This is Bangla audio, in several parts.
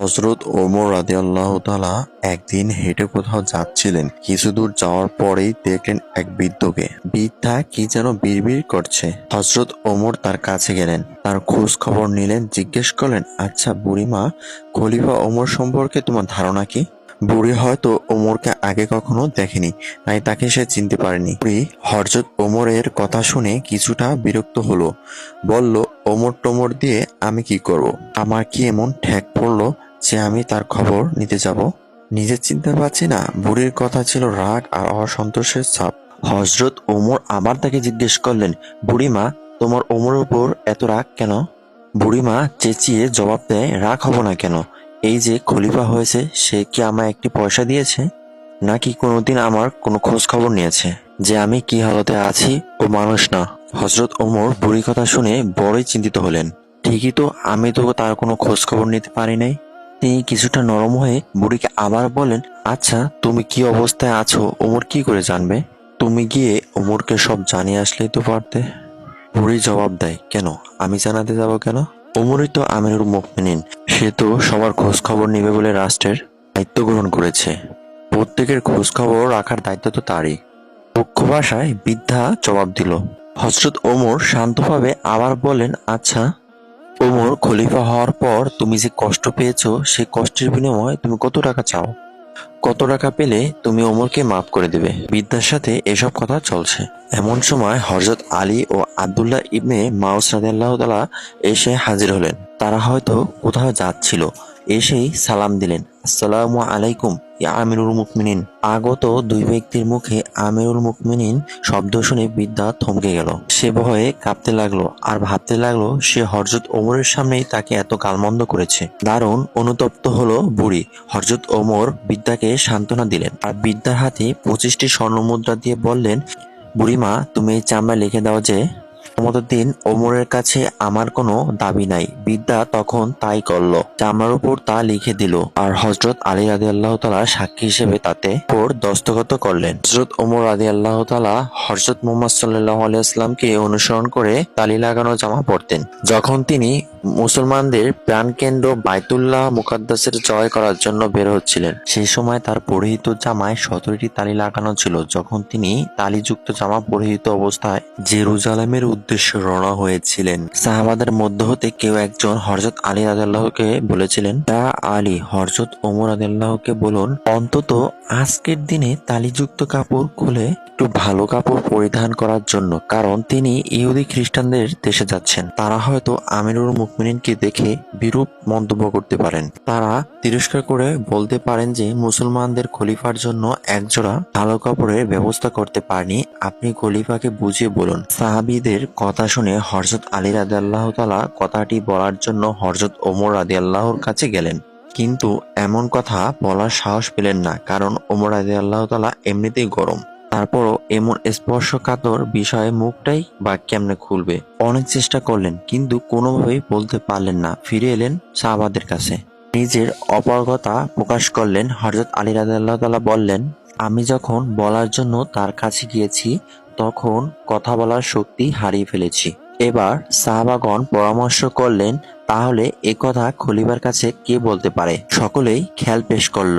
হজরত ওমর রাদিয়াল্লাহু তাআলা একদিন হেঁটে কোথাও যাচ্ছিলেন। কিছু দূর যাওয়ার পরেই দেখলেন এক বৃদ্ধকে। বৃদ্ধা কি যেন বিড়বিড় করছে। হজরত ওমর তার কাছে গেলেন। তার খোঁজ খবর নিলেন, জিজ্ঞেস করলেন আচ্ছা বুড়িমা, খলিফা ওমর সম্পর্কে তোমার ধারণা কি? বুড়ি হয়তো ওমরকে আগে কখনো দেখেনি, তাই তাকে সে চিনতে পারেনি। বুড়ি হরজত ওমরের কথা শুনে কিছুটা বিরক্ত হলো। বলল ওমর টোমর দিয়ে আমি কি করব? আমার কি এমন ঠেক পড়ল? যে আমি তার খবর নিতে যাব। নিজে চিনতে পারছি না। বুড়ির কথা ছিল রাগ আর অসন্তোষের ছাপ। হজরত ওমর আবার তাকে জিজ্ঞেস করলেন, বুড়িমা, তোমার ওমরের উপর এত রাগ কেন? বুড়িমা চেঁচিয়ে জবাব দেয়, রাগ হব না কেন? এই যে খলিফা হয়েছে, সে কি আমায় একটি পয়সা দিয়েছে? নাকি কোনোদিন আমার কোনো খোঁজ খবর নিয়েছে? যে আমি কি হালতে আছি ও মানুষ না। হজরত ওমর বুড়ি কথা শুনে বড়ই চিন্তিত হলেন। ঠিকই তো, আমি তো তার কোনো খোঁজ খবর নিতে পারি নাই। তিনি কিছুটা নরম হয়ে বুড়িকে আবার বলেন আচ্ছা তুমি কি অবস্থায় আছো? ওমর কি করে জানবে? তুমি গিয়ে ওমরকে সব জানিয়ে আসলেই তো পারতে। বুড়ি জবাব দেয়, কেন? আমি জানাতে যাব কেন? ওমরই তো আমিনুর মুকমিনিন সে তো সবার খোঁজ খবর নেবে বলে রাষ্ট্রের দায়িত্ব গ্রহণ করেছে। প্রত্যেকের খোঁজ খবর রাখার দায়িত্ব তো তারই। পক্ষ ভাষায় বৃদ্ধা জবাব দিল হজরত ওমর শান্তভাবে আবার বলেন আচ্ছা ওমর খলিফা হওয়ার পর তুমি যে কষ্ট পেয়েছ, সেই কষ্টের বিনিময়ে তুমি কত টাকা চাও? কত টাকা পেলে তুমি ওমরকে মাফ করে দেবে? বিদ্যার সাথে এসব কথা চলছে। এমন সময় হজরত আলী ও আবদুল্লাহ ইবনে মাউস তাআলা এসে হাজির হলেন। তারা হয়তো কোথাও যাচ্ছিল, এসেই সালাম দিলেন। আসসালামু আলাইকুম ইয়া আমিরুল মুকমিনিন। আগত দুই ব্যক্তির মুখে আমিরুল মুকমিনিন শব্দ শুনে বিদ্যা থমকে গেল। সে ভয়ে কাঁপতে লাগল আর ভাবতে লাগল সে হরজত ওমরের সামনেই তাকে এত গালমন্দ করেছে। দারুণ অনুতপ্ত হলো বুড়ি। হরজত ওমর বিদ্যাকে সান্ত্বনা দিলেন আর বিদ্যার হাতে পঁচিশটি স্বর্ণমুদ্রা দিয়ে বললেন, বুড়িমা, তুমি এই চামড়া লিখে দাও যে আমাদের দিন ওমরের কাছে আমার কোনো দাবি নাই। বিদ্যা তখন তাই করল চামড়ার উপর তা লিখে দিল। আর হজরত আলী রাজি আল্লাহ তালা সাক্ষী হিসেবে তাতে ওর দস্তখত করলেন। হজরত ওমর রাজি আল্লাহ তালা হজরত মোহাম্মদ সাল্লাহ আলিয়াস্লামকে অনুসরণ করে তালি লাগানো জামা পরতেন। যখন তিনি মুসলমানদের প্রাণকেন্দ্র বাইতুল্লাহ মুকাদ্দাসের জয় করার জন্য বের হচ্ছিলেন। সেই সময় তার পরিহিত জামায় সতেরোটি তালি লাগানো ছিল, যখন তিনি তালিযুক্ত জামা পরিহিত অবস্থায় জেরুজালেমের উদ্দেশ্যে রওনা হয়েছিলেন। সাহাবাদের মধ্য হতে কেউ একজন হরজত আলী রাজাল্লাহকে বলেছিলেন তা আলী হরজত ওমর রাজাল্লাহকে বলুন, অন্তত আজকের দিনে তালিযুক্ত কাপড় খুলে একটু ভালো কাপড় পরিধান করার জন্য, কারণ তিনি ইহুদি খ্রিস্টানদের দেশে যাচ্ছেন। তারা হয়তো আমিরুল মুকমিনিনকে দেখে বিরূপ মন্তব্য করতে পারেন। তারা তিরস্কার করে বলতে পারেন যে, মুসলমানদের খলিফার জন্য একজোড়া ভালো কাপড়ের ব্যবস্থা করতে পারেনি। আপনি খলিফাকে বুঝিয়ে বলুন। সাহাবিদের কথা শুনে হরজত আলী রাজি আল্লাহ তালা কথাটি বলার জন্য হরজত ওমর রাজি আল্লাহর কাছে গেলেন। কিন্তু এমন কথা বলার সাহস পেলেন না, কারণ ওমর রাজি আল্লাহ তালা এমনিতেই গরম। তারপরও এমন স্পর্শকাতর বিষয়ে মুখটাই বা কেমনে খুলবে? অনেক চেষ্টা করলেন, কিন্তু কোনোভাবেই বলতে পারলেন না। ফিরে এলেন শাহবাদের কাছে। নিজের অপারগতা প্রকাশ করলেন। হজরত আলী রাজাল্লাহ তালা বললেন, আমি যখন বলার জন্য তার কাছে গিয়েছি, তখন কথা বলার শক্তি হারিয়ে ফেলেছি। এবার সাহাবাগণ পরামর্শ করলেন, তাহলে এ কথা খলিফার কাছে কে বলতে পারে? সকলেই খেয়াল পেশ করল।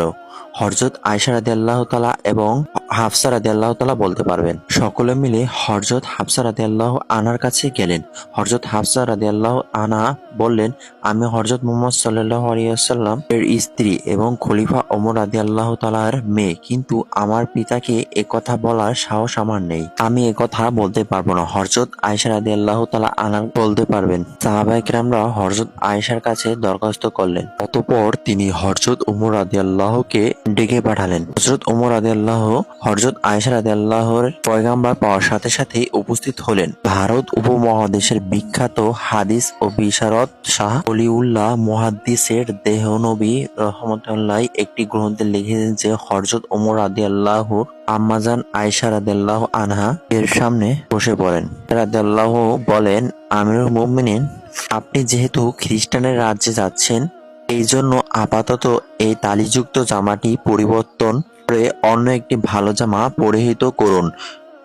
হরজত আয়সা রাদি আল্লাহ তালা এবং হাফসা রাদি আল্লাহ তালা বলতে পারবেন। সকলে মিলে হরজত হাফসা রাদি আল্লাহ আনার কাছে গেলেন। হরজত হাফসা রাদি আল্লাহ আনা বললেন, আমি হরজত মোহাম্মদ সাল্লাহ আলিয়াল্লাম এর স্ত্রী এবং খলিফা ওমর রাদি আল্লাহ তালার মেয়ে। কিন্তু আমার পিতাকে কথা বলার সাহস আমার নেই। আমি কথা বলতে পারব না। হরজত আয়সা রাদি আল্লাহ তালা আনা বলতে পারবেন। সাহাবাইকরামরা হরজত আয়েশার কাছে দরখাস্ত করলেন। অতপর তিনি হরজত উমর রাদি আল্লাহকে ডেকে পাঠালেন। হজরত উমর রাদি আল্লাহ হরজত আয়েশা রাদি আল্লাহর পয়গাম্বার পাওয়ার সাথে সাথেই উপস্থিত হলেন। ভারত উপমহাদেশের বিখ্যাত হাদিস ও বিশারদ শাহ অলিউল্লাহ মুহাদ্দিসের দেহনবী রহমতুল্লাহ একটি গ্রন্থে লিখেছেন যে হরজত ওমর রাদি আল্লাহ আম্মাজান আয়েশা রাদিয়াল্লাহু আনহা এর সামনে বসে পড়েন। রাদিয়াল্লাহু বলেন, আমিরুল মুমিনিন, আপনি যেহেতু খ্রিস্টানের রাজ্যে যাচ্ছেন এই জন্য আপাতত এই তালিযুক্ত জামাটি পরিবর্তন করে অন্য একটি ভালো জামা পরিহিত করুন।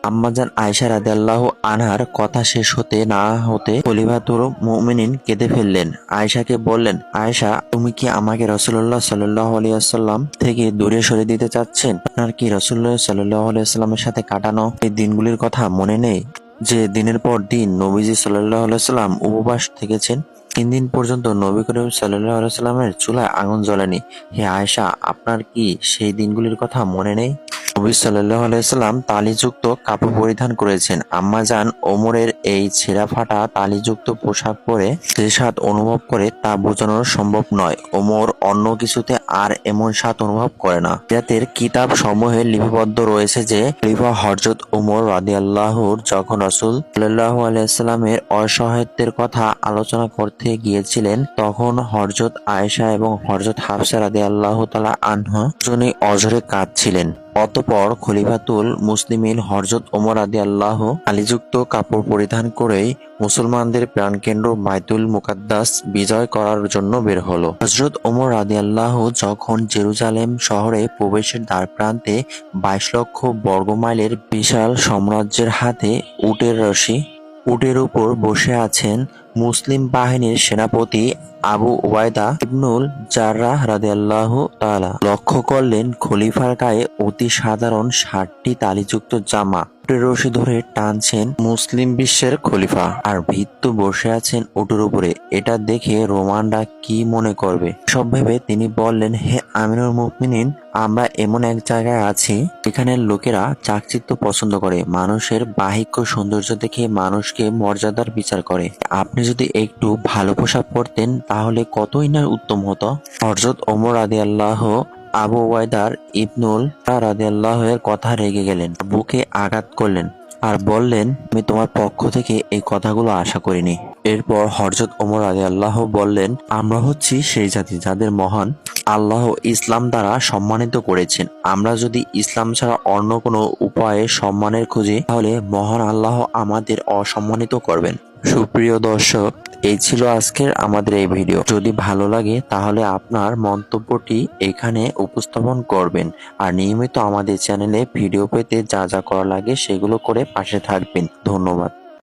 আম্মাজান আয়সা রাদিয়াল্লাহ আনহার কথা শেষ হতে না হতে খলিফাতুল মুমিনিন কেঁদে ফেললেন। আয়সাকে বললেন আয়সা তুমি কি আমাকে রসুল্লাহ সাল্লাহ আলিয়াল্লাম থেকে দূরে সরে দিতে চাচ্ছেন? আপনার কি রসুল্লাহ সাল্লাহ আলিয়াল্লামের সাথে কাটানো এই দিনগুলির কথা মনে নেই? যে দিনের পর দিন নবীজি সাল্লাহ সাল্লাম উপবাস থেকেছেন তিন দিন পর্যন্ত নবী করিম সাল্লাহ সাল্লামের চুলায় আগুন জ্বলেনি। হে আয়সা আপনার কি সেই দিনগুলির কথা মনে নেই? নবী সাল্লাহ আলাইসাল্লাম তালিযুক্ত কাপড় পরিধান করেছেন। আম্মা যান ওমরের এই ছেঁড়া ফাটা তালিযুক্ত পোশাক পরে যে স্বাদ অনুভব করে তা বোঝানো সম্ভব নয়। ওমর অন্য কিছুতে আর এমন স্বাদ অনুভব করে না। জাতের কিতাব সমূহে লিপিবদ্ধ রয়েছে যে, খলিফা হরজত ওমর রাদি আল্লাহর যখন রসুল সাল্লাহ আলাইসাল্লামের অসহায়ত্বের কথা আলোচনা করতে গিয়েছিলেন, তখন হরজত আয়েশা এবং হরজত হাফসা রাদি আল্লাহ তালা আনহা দুজনেই অজরে কাঁদছিলেন। অতপর খলিফাতুল মুসলিমিন হরজত ওমর আদি আল্লাহ আলিযুক্ত কাপড় পরিধান করেই মুসলমানদের প্রাণকেন্দ্র মাইতুল মুকাদ্দাস বিজয় করার জন্য বের হলো। হজরত ওমর আদি আল্লাহ যখন জেরুজালেম শহরে প্রবেশের দ্বার প্রান্তে বাইশ লক্ষ বর্গমাইলের বিশাল সাম্রাজ্যের হাতে উটের রশি, উটের উপর বসে আছেন মুসলিম বাহিনীর সেনাপতি আবু ওবায়দা ইবনুল জার্রাহ রাদিয়াল্লাহ তাআলা লক্ষ্য করলেন খলিফার গায়ে অতি সাধারণ ষাটটি তালিযুক্ত জামা। উটের রশি ধরে টানছেন মুসলিম বিশ্বের খলিফা। আর ভিত্তু বসে আছেন উটের উপরে। এটা দেখে রোমানরা কি মনে করবে? সব ভেবে তিনি বললেন, হে আমিনুল মুকমিনিন আমরা এমন এক জায়গায় আছি এখানের লোকেরা চাকচিত্য পছন্দ করে। মানুষের বাহিক্য সৌন্দর্য দেখে মানুষকে মর্যাদার বিচার করে। আপনি যদি একটু ভালো পোশাক পরতেন, তাহলে কতই না উত্তম হতো। হরজত ওমর আদি আল্লাহ আবু ওয়াইদার ইবনুল রাদি আল্লাহ এর কথা রেগে গেলেন, বুকে আঘাত করলেন আর বললেন, আমি তোমার পক্ষ থেকে এই কথাগুলো আশা করিনি। এরপর হরজত ওমর আলী আল্লাহ বললেন, আমরা হচ্ছি সেই জাতি যাদের মহান আল্লাহ ইসলাম দ্বারা সম্মানিত করেছেন। আমরা যদি ইসলাম ছাড়া অন্য কোনো উপায়ে সম্মানের খুঁজি, তাহলে মহান আল্লাহ আমাদের অসম্মানিত করবেন। সুপ্রিয় দর্শক, এই ছিল আজকের আমাদের এই ভিডিও। যদি ভালো লাগে, তাহলে আপনার মন্তব্যটি এখানে উপস্থাপন করবেন। আর নিয়মিত আমাদের চ্যানেলে ভিডিও পেতে যা যা করা লাগে, সেগুলো করে পাশে থাকবেন। ধন্যবাদ।